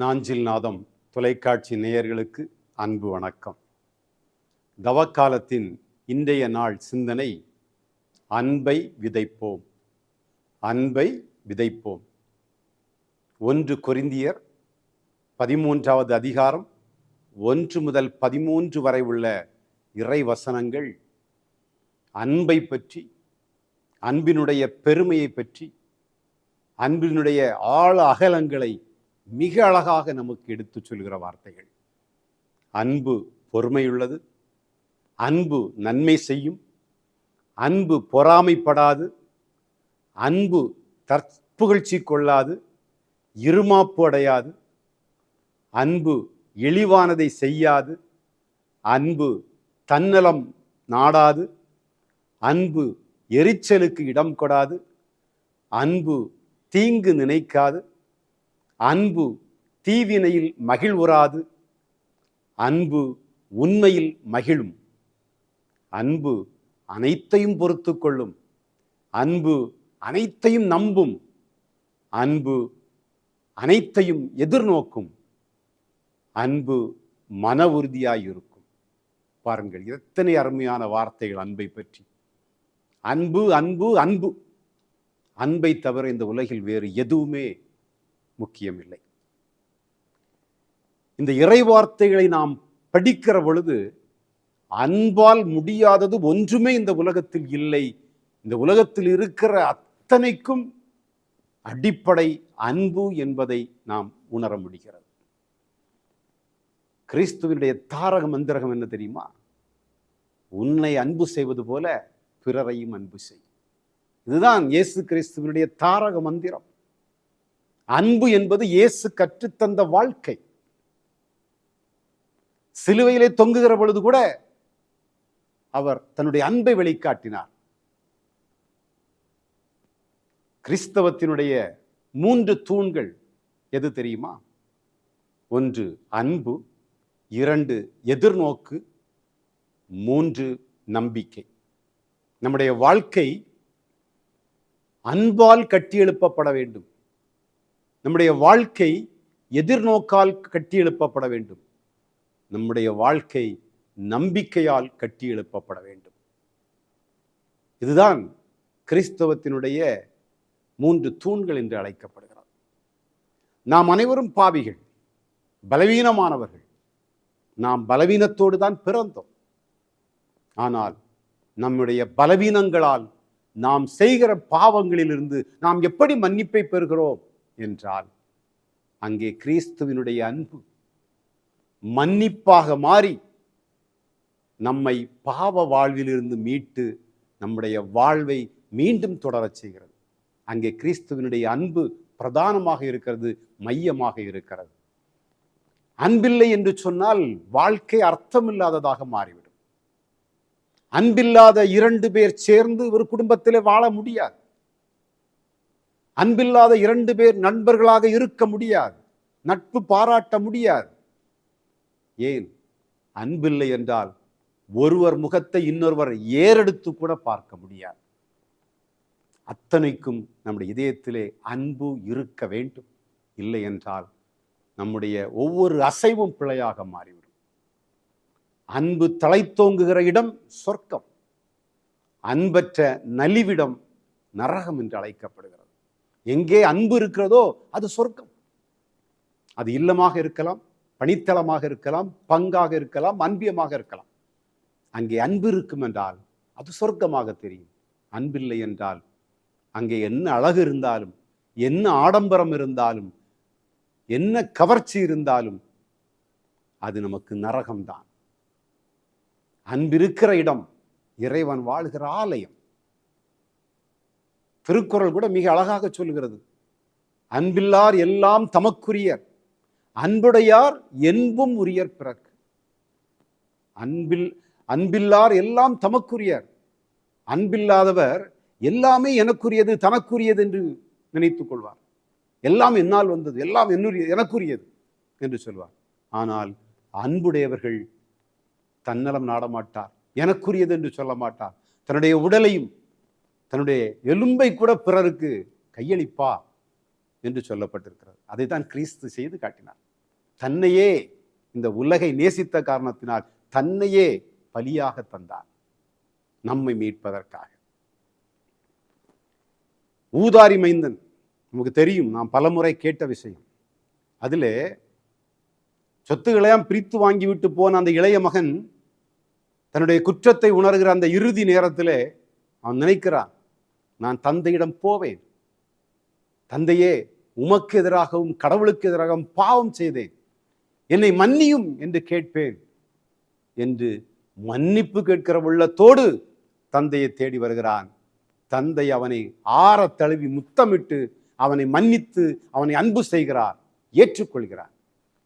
நாஞ்சில் நாதம் தொலைக்காட்சி நேயர்களுக்கு அன்பு வணக்கம். தவக்காலத்தின் இன்றைய நாள் சிந்தனை அன்பை விதைப்போம் அன்பை விதைப்போம். ஒன்று கொரிந்தியர் பதிமூன்றாவது அதிகாரம் ஒன்று முதல் பதிமூன்று வரை உள்ள இறை வசனங்கள் அன்பை பற்றி அன்பினுடைய பெருமையை பற்றி அன்பினுடைய ஆழ அகலங்களை மிக அழகாக நமக்கு எடுத்துச் சொல்கிற வார்த்தைகள். அன்பு பொறுமையுள்ளது. அன்பு நன்மை செய்யும். அன்பு பொறாமைப்படாது. அன்பு தற்புகழ்ச்சி கொள்ளாது. இருமாப்பு அடையாது. அன்பு இழிவானதை செய்யாது. அன்பு தன்னலம் நாடாது. அன்பு எரிச்சலுக்கு இடம் கொடாது. அன்பு தீங்கு நினைக்காது. அன்பு தீவினையில் மகிழ்வுறாது. அன்பு உண்மையில் மகிழும். அன்பு அனைத்தையும் பொறுத்து கொள்ளும். அன்பு அனைத்தையும் நம்பும். அன்பு அனைத்தையும் எதிர்நோக்கும். அன்பு மன உறுதியாக இருக்கும் பாருங்கள் எத்தனை அருமையான வார்த்தைகள் அன்பை பற்றி. அன்பு அன்பு அன்பு. அன்பை தவிர இந்த உலகில் வேறு எதுவுமே முக்கியமில்லை. இந்த இறை வார்த்தைகளை நாம் படிக்கிற பொழுது அன்பால் முடியாதது ஒன்றுமே இந்த உலகத்தில் இல்லை. இந்த உலகத்தில் இருக்கிற அத்தனைக்கும் அடிப்படை அன்பு என்பதை நாம் உணர முடிகிறது. கிறிஸ்துவனுடைய தாரக மந்திரகம் என்ன தெரியுமா? உன்னை அன்பு செய்வது போல பிறரையும் அன்பு செய். இதுதான் இயேசு கிறிஸ்துவனுடைய தாரக மந்திரம். அன்பு என்பது இயேசு கற்றுத்தந்த வாழ்க்கை. சிலுவையிலே தொங்குகிற பொழுது கூட அவர் தன்னுடைய அன்பை வெளிக்காட்டினார். கிறிஸ்தவத்தினுடைய மூன்று தூண்கள் எது தெரியுமா? ஒன்று அன்பு இரண்டு எதிர்நோக்கு மூன்று நம்பிக்கை. நம்முடைய வாழ்க்கை அன்பால் கட்டியெழுப்பப்பட வேண்டும். நம்முடைய வாழ்க்கை எதிர்நோக்கால் கட்டி எழுப்பப்பட வேண்டும். நம்முடைய வாழ்க்கை நம்பிக்கையால் கட்டி எழுப்பப்பட வேண்டும். இதுதான் கிறிஸ்தவத்தினுடைய மூன்று தூண்கள் என்று அழைக்கப்படுகிறது. நாம் அனைவரும் பாவிகள் பலவீனமானவர்கள். நாம் பலவீனத்தோடு தான் பிறந்தோம். ஆனால் நம்முடைய பலவீனங்களால் நாம் செய்கிற பாவங்களிலிருந்து நாம் எப்படி மன்னிப்பை பெறுகிறோம்? என்றால் அங்கே கிறிஸ்துவினுடைய அன்பு மன்னிப்பாக மாறி நம்மை பாவ வாழ்விலிருந்து மீட்டு நம்முடைய வாழ்வை மீண்டும் தொடரச் செய்கிறது. அங்கே கிறிஸ்துவனுடைய அன்பு பிரதானமாக இருக்கிறது மையமாக இருக்கிறது. அன்பில்லை என்று சொன்னால் வாழ்க்கை அர்த்தமில்லாததாக மாறிவிடும். அன்பில்லாத இரண்டு பேர் சேர்ந்து ஒரு குடும்பத்திலே வாழ முடியாது. அன்பில்லாத இரண்டு பேர் நண்பர்களாக இருக்க முடியாது. நட்பு பாராட்ட முடியாது. ஏன்? அன்பில்லை என்றால் ஒருவர் முகத்தை இன்னொருவர் ஏறெடுத்து கூட பார்க்க முடியாது. அத்தனைக்கும் நம்முடைய இதயத்திலே அன்பு இருக்க வேண்டும். இல்லை என்றால் நம்முடைய ஒவ்வொரு அசைவும் பிழையாக மாறிவிடும். அன்பு தலைத்தோங்குகிற இடம் சொர்க்கம். அன்பற்ற நலிவிடம் நரகம் என்று அழைக்கப்படுகிறது. எங்கே அன்பு இருக்கிறதோ அது சொர்க்கம். அது இல்லமாக இருக்கலாம் பணித்தளமாக இருக்கலாம் பங்காக இருக்கலாம் அன்பியமாக இருக்கலாம். அங்கே அன்பு இருக்கும் என்றால் அது சொர்க்கமாக தெரியும். அன்பில்லை என்றால் அங்கே என்ன அழகு இருந்தாலும் என்ன ஆடம்பரம் இருந்தாலும் என்ன கவர்ச்சி இருந்தாலும் அது நமக்கு நரகம்தான். அன்பிருக்கிற இடம் இறைவன் வாழ்கிற ஆலயம். திருக்குறள் கூட மிக அழகாக சொல்கிறது அன்பில்லார் எல்லாம் தமக்குரியர் அன்புடையார் என்பும் உரியர் பிறக்கு அன்பில் அன்பில்லார் எல்லாம் தமக்குரியர் அன்பில்லாதவர் எல்லாமே எனக்குரியது தனக்குரியது என்று நினைத்துக் கொள்வார். எல்லாம் என்னால் வந்தது எல்லாம் என்னுரிய எனக்குரியது என்று சொல்வார். ஆனால் அன்புடையவர்கள் தன்னலம் நாடமாட்டார் எனக்குரியது என்று சொல்ல மாட்டார். தன்னுடைய உடலையும் தன்னுடைய எலும்பை கூட பிறருக்கு கையளிப்பா என்று சொல்லப்பட்டிருக்கிறது. அதை தான் கிறிஸ்து செய்து காட்டினார். தன்னையே இந்த உலகை நேசித்த காரணத்தினால் தன்னையே பலியாக தந்தார். நம்மை மீட்பதற்காக. ஊதாரி மைந்தன் நமக்கு தெரியும் நாம் பலமுறை கேட்ட விஷயம். அதிலே சொத்துக்களையாம் பிரித்து வாங்கிவிட்டு போன அந்த இளைய மகன் தன்னுடைய குற்றத்தை உணர்கிற அந்த இறுதி நேரத்திலே அவன் நினைக்கிறான் நான் தந்தையிடம் போவேன். தந்தையே உமக்கு எதிராகவும் கடவுளுக்கு எதிராகவும் பாவம் செய்தேன். என்னை மன்னியும் என்று கேட்பேன் என்று மன்னிப்பு கேட்கிற உள்ளத்தோடு தந்தையை தேடி வருகிறான். தந்தை அவனை ஆற தழுவி முத்தமிட்டு அவனை மன்னித்து அவனை அன்பு செய்கிறார் ஏற்றுக்கொள்கிறார்.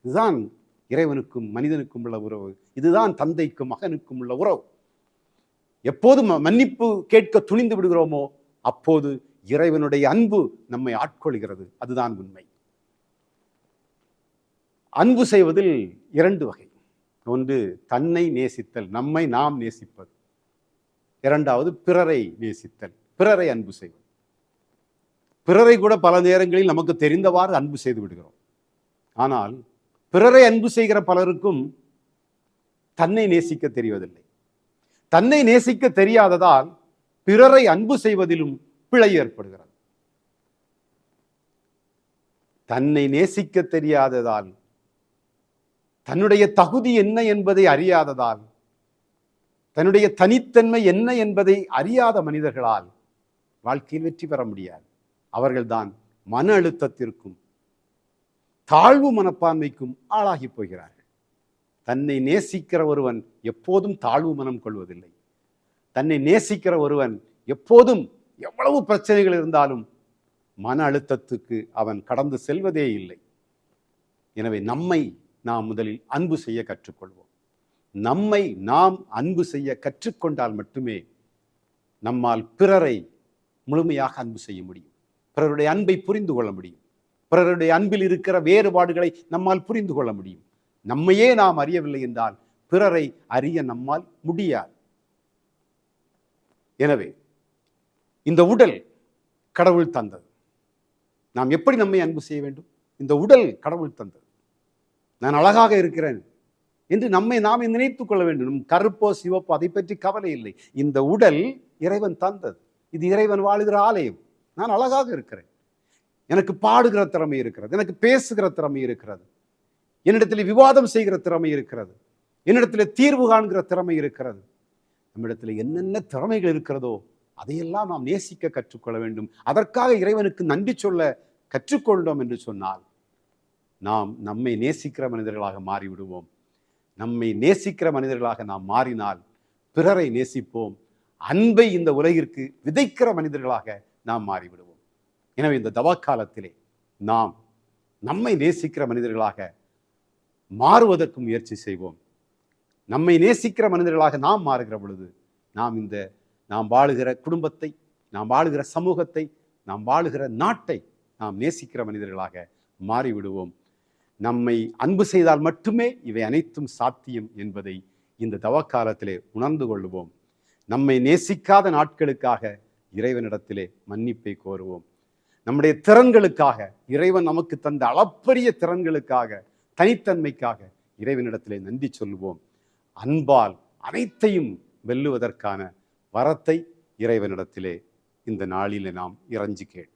இதுதான் இறைவனுக்கும் மனிதனுக்கும் உள்ள உறவு. இதுதான் தந்தைக்கும் மகனுக்கும் உள்ள உறவு. எப்போது ம- மன்னிப்பு கேட்க துணிந்து விடுகிறோமோ அப்போது இறைவனுடைய அன்பு நம்மை ஆட்கொள்கிறது. அதுதான் உண்மை. அன்பு செய்வதில் இரண்டு வகை. ஒன்று தன்னை நேசித்தல் நம்மை நாம் நேசிப்பது. இரண்டாவது பிறரை நேசித்தல் பிறரை அன்பு செய்வது. பிறரை கூட பல நேரங்களில் நமக்கு தெரிந்தவாறு அன்பு செய்து விடுகிறோம். ஆனால் பிறரை அன்பு செய்கிற பலருக்கும் தன்னை நேசிக்க தெரிவதில்லை. தன்னை நேசிக்க தெரியாததால் பிறரை அன்பு செய்வதிலும் பிழை ஏற்படுகிறது. தன்னை நேசிக்க தெரியாததால் தன்னுடைய தகுதி என்ன என்பதை அறியாததால் தன்னுடைய தனித்தன்மை என்ன என்பதை அறியாத மனிதர்களால் வாழ்க்கையில் வெற்றி பெற முடியாது. அவர்கள்தான் மன அழுத்தத்திற்கும் தாழ்வு மனப்பான்மைக்கும் ஆளாகி போகிறார்கள். தன்னை நேசிக்கிற ஒருவன் எப்போதும் தாழ்வு மனம் கொள்வதில்லை. தன்னை நேசிக்கிற ஒருவன் எப்போதும் எவ்வளவு பிரச்சனைகள் இருந்தாலும் மன அழுத்தத்துக்கு அவன் கடந்து செல்வதே இல்லை. எனவே நம்மை நாம் முதலில் அன்பு செய்ய கற்றுக்கொள்வோம். நம்மை நாம் அன்பு செய்ய கற்றுக்கொண்டால் மட்டுமே நம்மால் பிறரை முழுமையாக அன்பு செய்ய முடியும். பிறருடைய அன்பை புரிந்து கொள்ள முடியும். பிறருடைய அன்பில் இருக்கிற வேறுபாடுகளை நம்மால் புரிந்து கொள்ள முடியும். நம்மையே நாம் அறியவில்லை என்றால் பிறரை அறிய நம்மால் முடியாது. எனவே இந்த உடல் கடவுள் தந்தது. நாம் எப்படி நம்மை அன்பு செய்ய வேண்டும்? இந்த உடல் கடவுள் தந்தது. நான் அழகாக இருக்கிறேன் என்று நம்மை நாம் நினைத்துக் கொள்ள வேண்டும். நம் கருப்போ சிவப்போ அதை பற்றி கவலை இல்லை. இந்த உடல் இறைவன் தந்தது. இது இறைவன் வாழுகிற ஆலயம். நான் அழகாக இருக்கிறேன். எனக்கு பாடுகிற திறமை இருக்கிறது. எனக்கு பேசுகிற திறமை இருக்கிறது. என்னிடத்தில் விவாதம் செய்கிற திறமை இருக்கிறது. என்னிடத்தில் தீர்வு காண்கிற திறமை இருக்கிறது. நம்மிடத்தில் என்னென்ன திறமைகள் இருக்கிறதோ அதையெல்லாம் நாம் நேசிக்க கற்றுக்கொள்ள வேண்டும். அதற்காக இறைவனுக்கு நன்றி சொல்ல கற்றுக்கொண்டோம் என்று சொன்னால் நாம் நம்மை நேசிக்கிற மனிதர்களாக மாறிவிடுவோம். நம்மை நேசிக்கிற மனிதர்களாக நாம் மாறினால் பிறரை நேசிப்போம். அன்பை இந்த உலகிற்கு விதைக்கிற மனிதர்களாக நாம் மாறிவிடுவோம். எனவே இந்த தவக்காலத்திலே நாம் நம்மை நேசிக்கிற மனிதர்களாக மாறுவதற்கு முயற்சி செய்வோம். நம்மை நேசிக்கிற மனிதர்களாக நாம் மாறுகிற பொழுது நாம் இந்த நாம் வாழுகிற குடும்பத்தை நாம் வாழுகிற சமூகத்தை நாம் வாழுகிற நாட்டை நாம் நேசிக்கிற மனிதர்களாக மாறிவிடுவோம். நம்மை அன்பு செய்தால் மட்டுமே இவை அனைத்தும் சாத்தியம் என்பதை இந்த தவக்காலத்திலே உணர்ந்து கொள்வோம் நம்மை நேசிக்காத நாட்களுக்காக இறைவனிடத்திலே மன்னிப்பை கோருவோம். நம்முடைய திறன்களுக்காக இறைவன் நமக்கு தந்த அளப்பரிய திறன்களுக்காக தனித்தன்மைக்காக இறைவனிடத்திலே நன்றி சொல்லுவோம். அன்பால் அனைத்தையும் வெல்லுவதற்கான வரத்தை இறைவனிடத்திலே இந்த நாளிலே நாம் இறைஞ்சி கேட்போம்